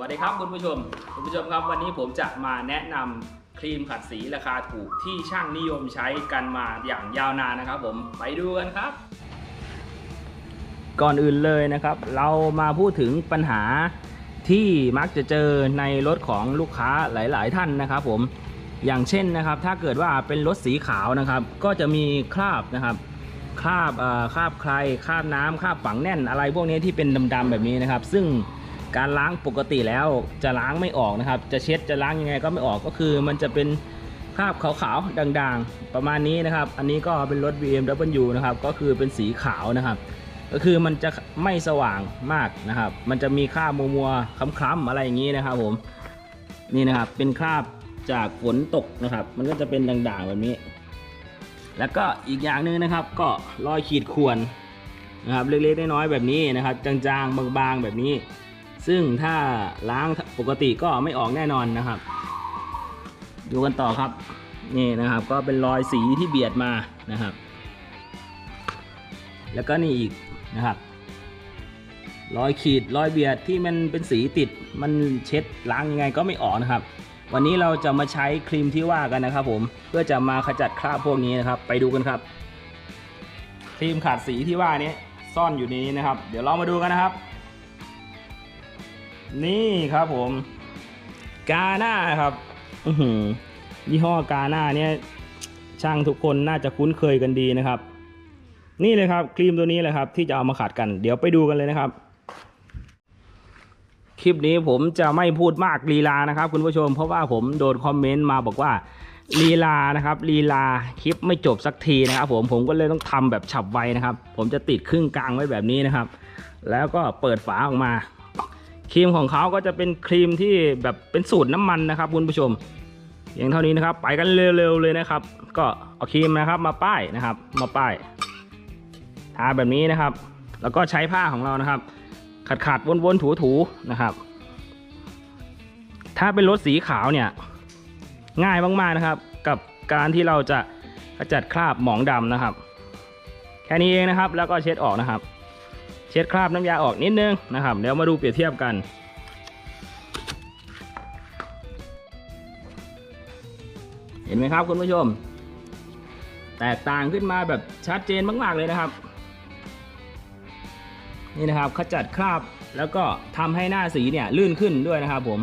วัสดีครับคุณผู้ชม คุณผู้ชมครับวันนี้ผมจะมาแนะนำครีมขัดสีราคาถูกที่ช่างนิยมใช้กันมาอย่างยาวนานนะครับ ผมไปดูกันครับ ก่อนอื่นเลยนะครับ เรามาพูดถึงปัญหาที่มักจะเจอในรถของลูกค้าหลาย ๆ ท่านนะครับ ผมอย่างเช่นนะครับ ถ้าเกิดว่าเป็นรถสีขาวนะครับ ก็จะมีคราบนะครับคราบเอ่อคราบใครคราบน้ำคราบฝังแน่นอะไรพวกนี้ที่เป็นดำๆแบบนี้นะครับ ซึ่ง การล้างปกติแล้วจะล้างไม่ออกนะครับ จะเช็ดจะล้างยังไงก็ไม่ออกก็คือ มันจะเป็นคราบขาวๆด่างๆ ประมาณนี้นะครับ อันนี้ก็เป็นรถ BMW นะครับก็คือเป็นสีขาวนะครับ ก็คือมันจะไม่สว่างมากนะครับ มันจะมีคราบมัวๆคล้ำๆอะไรอย่างนี้นะครับผมนี่นะครับเป็นคราบจากฝนตกนะครับ มันก็จะเป็นด่างๆแบบนี้ แล้วก็อีกอย่างหนึ่งนะครับ ก็รอยขีดข่วนนะครับเล็กๆน้อยๆแบบนี้นะครับ จางๆบางๆแบบนี้ ซึ่งถ้าล้างปกติก็ไม่ออกแน่นอนนะครับ ดูกันต่อครับ นี่นะครับ ก็เป็นรอยสีที่เบียดมานะครับ แล้วก็นี่อีกนะครับ รอยขีดรอยเบียดที่มันเป็นสีติดมันเช็ดล้างยังไงก็ไม่ออกนะครับ วันนี้เราจะมาใช้ครีมที่ว่ากันนะครับผมเพื่อจะมาขจัดคราบพวกนี้นะครับ ไปดูกันครับ ครีมขาดสีที่ว่านี้ซ่อนอยู่ในนี้นะครับ เดี๋ยวเรามาดูกันนะครับ นี่ครับผม กาหน้าครับอือหือยี่ห้อกาหน้าเนี่ยช่างทุกคนน่าจะคุ้นเคยกันดีนะครับ นี่เลยครับครีมตัวนี้เลยครับ ที่จะเอามาขัดกัน เดี๋ยวไปดูกันเลยนะครับ คลิปนี้ผมจะไม่พูดมากลีลานะครับ คุณผู้ชม เพราะว่าผมโดนคอมเมนต์มาบอกว่าลีลานะครับลีลาคลิปไม่จบสักทีนะครับ ผมผมก็เลยต้องทำแบบฉับไวนะครับ ผมจะติดครึ่งกลางไว้แบบนี้นะครับ แล้วก็เปิดฝาออกมา ครีมของเขาก็จะเป็นครีมที่แบบเป็นสูตรน้ำมันนะครับคุณผู้ชม อย่างเท่านี้นะครับไปกันเร็วๆเลยนะครับ ก็เอาครีมนะครับมาป้ายนะครับ มาป้ายทาแบบนี้นะครับ แล้วก็ใช้ผ้าของเรานะครับ ขัดขัดวนวนถูถูๆนะครับ ถ้าเป็นรถสีขาวเนี่ยง่ายมากๆนะครับ กับการที่เราจะขจัดคราบหมองดำนะครับ แค่นี้เองนะครับแล้วก็เช็ดออกนะครับ เช็ดคราบน้ำยาออกนิดนึงนะครับเดี๋ยวมาดูเปรียบเทียบกัน เห็นไหมครับคุณผู้ชม แตกต่างขึ้นมาแบบชัดเจนมากๆเลยนะครับ นี่นะครับขจัดคราบแล้วก็ทำให้หน้าสีเนี่ยลื่นขึ้นด้วยนะครับ ผม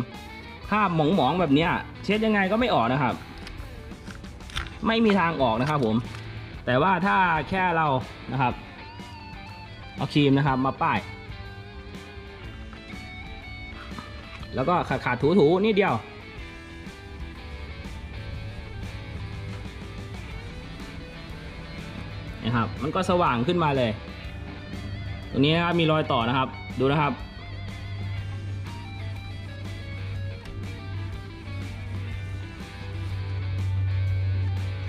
คราบหมองๆแบบเนี้ยเช็ดยังไงก็ไม่ออกนะครับ ไม่มีทางออกนะครับผม แต่ว่าถ้าแค่เรานะครับ เอาครีมนะครับมาป้าย แล้วก็ขาดขาดถูๆนิดเดียวนะครับมันก็สว่างขึ้นมาเลย ตรงนี้นะครับมีรอยต่อนะครับ ดูนะครับ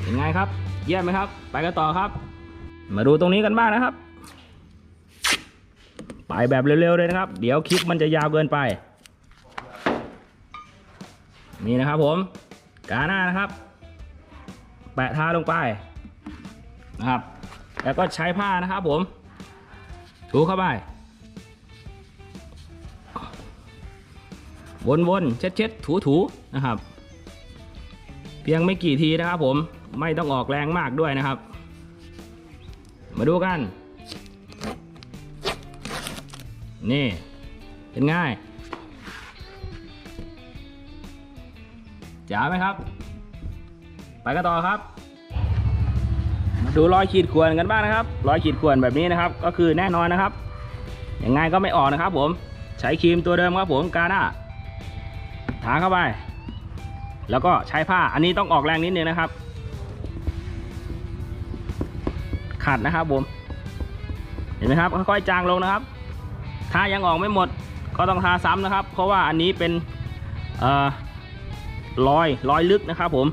เป็นไงครับ เยี่ยมไหมครับ ไปกันต่อครับ มาดูตรงนี้กันบ้างนะครับ ไปแบบเร็วๆเลยนะครับ เดี๋ยวคลิปมันจะยาวเกินไป นี่นะครับผมกาหน้านะครับ แปะทาลงไปนะครับ แล้วก็ใช้ผ้านะครับผม ถูเข้าไป วนๆ เช็ดๆ ถูๆ นะครับ เพียงไม่กี่ทีนะครับผม ไม่ต้องออกแรงมากด้วยนะครับ มาดูกัน นี่ เป็นง่ายจ๋าไหมครับ ไปกันต่อครับ ดูรอยขีดข่วนกันบ้างนะครับ รอยขีดข่วนแบบนี้นะครับ ก็คือแน่นอนนะครับยังไงก็ไม่ออกนะครับ ผมใช้ครีมตัวเดิมครับผมกาหน้าทาเข้าไป แล้วก็ใช้ผ้าอันนี้ต้องออกแรงนิดนึงนะครับ ขัดนะครับผมเห็นไหมครับค่อยๆจางลงนะครับ ถ้ายังออกไม่หมดก็ต้องทาซ้ำนะครับ เพราะว่าอันนี้เป็นเอ่อรอยรอยลึกนะครับผม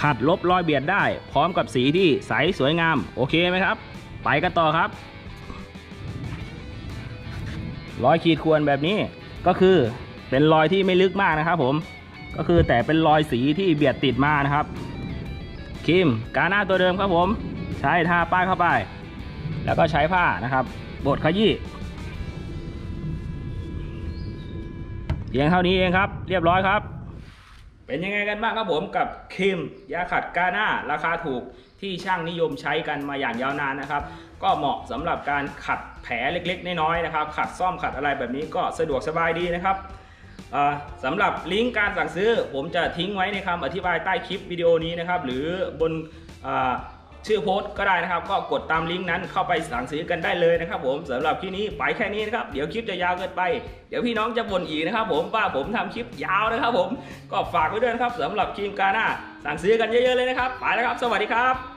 ขัดลบรอยเบียดได้ พร้อมกับสีที่ใสสวยงาม โอเคไหมครับ ไปกันต่อครับรอยขีดข่วนแบบนี้ก็คือ เป็นรอยที่ไม่ลึกมากนะครับผมก็คือแต่เป็นรอยสีที่เบียดติดมานะครับครีมกาหน้าตัวเดิมครับผม ใช้ทาป้ายเข้าไป แล้วก็ใช้ผ้านะครับบดขยี้เพียงเท่านี้เองครับ เรียบร้อยครับ เป็นยังไงกันบ้างครับผมกับครีมยาขัดกาหน้าราคาถูกที่ช่างนิยมใช้กันมาอย่างยาวนานนะครับ ก็เหมาะสำหรับการขัดแผลเล็กๆน้อยๆนะครับ ขัดซ่อมขัดอะไรแบบนี้ก็สะดวกสบายดีนะครับ สำหรับลิงก์การสั่งซื้อ ผมจะทิ้งไว้ในคำอธิบายใต้คลิปวิดีโอนี้นะครับ หรือบนอชื่อโพสต์ก็ได้นะครับ ก็กดตามลิงก์นั้นเข้าไปสั่งซื้อกันได้เลยนะครับ ผมสำหรับคลิปนี้ไปแค่นี้นะครับเดี๋ยวคลิปจะยาวเกินไป เดี๋ยวพี่น้องจะบ่นอีกนะครับ ผมว่าผมทำคลิปยาวนะครับ ผมก็ฝากไว้ด้วยนะครับสำหรับครีมกาหน้าสั่งซื้อกันเยอะๆเลยนะครับ ไปแล้วครับ สวัสดีครับ